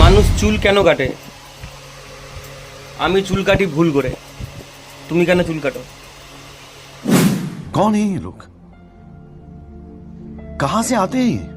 মানুষ চুল কেন কাটে আমি চুল কাটি ভুল করে তুমি কেন চুল কাটো कौन है ये लोग कहां से आते हैं ये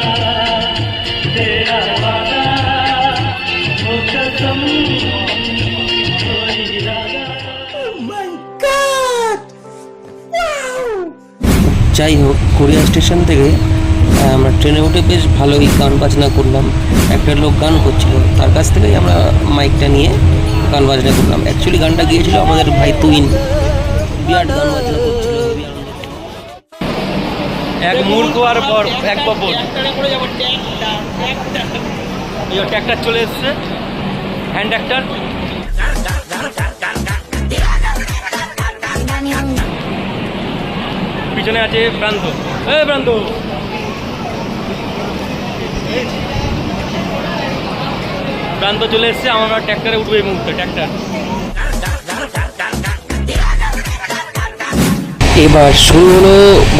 যাই হোক কোরিয়া স্টেশন থেকে আমরা ট্রেনে উঠে বেশ ভালোই গান বাজনা করলাম। একটা লোক গান করছিল তার কাছ থেকেই আমরা মাইকটা নিয়ে গান বাজনা করলাম। অ্যাকচুয়ালি গানটা গিয়েছিল আমাদের ভাই তুইন বিরাট গান বাজনা করছিল এক মূর্খ আর পর এক বপর ট্র্যাক্টর চলে এসছে। হ্যান্ড ট্র্যাক্টর পিছনে আছে প্রান্ত এ প্রান্ত প্রান্ত চলে এসছে, আমার ট্র্যাক্টরে উঠবে এই মুহূর্তে, ট্র্যাক্টর। এবার শুরু হলো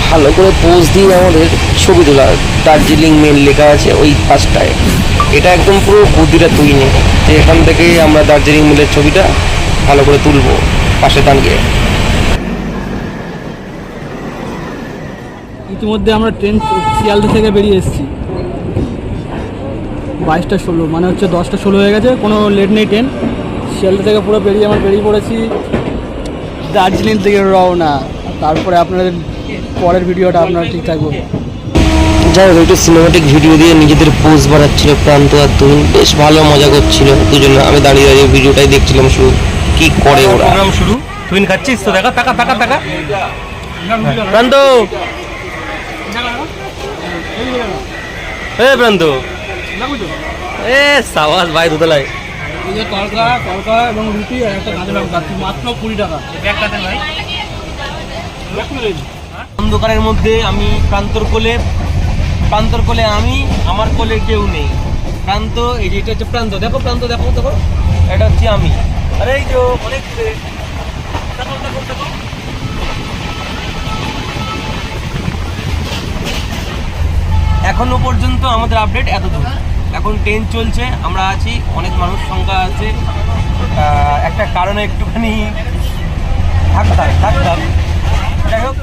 ভালো করে পোজ দিয়ে আমাদের ছবি তোলা দার্জিলিং মেল লেখা আছে ওই পাশটায়। এটা একদম পুরো বুদ্ধিটা তুই নে যে এখান থেকে আমরা দার্জিলিং মেলের ছবিটা ভালো করে তুলবো পাশে দাঁড়িয়ে ইতিমধ্যে আমরা ট্রেন শিয়ালদা থেকে বেরিয়ে এসেছি। বাইশটা ষোলো মানে হচ্ছে দশটা ষোলো হয়ে গেছে কোনো লেট নেই ট্রেন। শিয়ালদা থেকে পুরো বেরিয়ে আমরা বেরিয়ে পড়েছি। দার্জিলিং থেকে রওনা তারপরে আপনাদের পরের ভিডিওটা আপনারা ঠিক থাকব। যাই হোক একটু সিনেমাটিক ভিডিও দিয়ে নিজেদের পোজ বাড়াচ্ছিল প্রান্ত আর তুহিন। বেশ ভালো মজা করছিল দুজনে। আমি দাঁড়িয়ে দাঁড়িয়ে ভিডিওটাই দেখছিলাম শুধু কি করে ওরা? প্রোগ্রাম শুরু। তুহিন খাচ্ছিস তো? দেখা টাকা টাকা টাকা প্রান্ত এ প্রান্ত এ সাবাস ভাই দুতলায় এই যে তরকা তরকা এবং রুটি আর একটা কাঁচা লঙ্কা মাত্র কুড়ি টাকা। ভাই। অন্ধকারের মধ্যে আমি প্রান্তর কোলে প্রান্তর কোলে আমি আমার কোলে কেউ নেই। প্রান্ত এই যে এটা হচ্ছে প্রান্ত। দেখো প্রান্ত দেখো দেখো। এটা হচ্ছে আমি। আরে এই যে অনেক দূরে। এখনও পর্যন্ত আমাদের আপডেট এত দূর। এখন ট্রেন চলছে, আমরা আছি, অনেক মানুষ সংখ্যা আছে। একটা কারণে একটুখানি থাকতাম থাকতাম। যাই হোক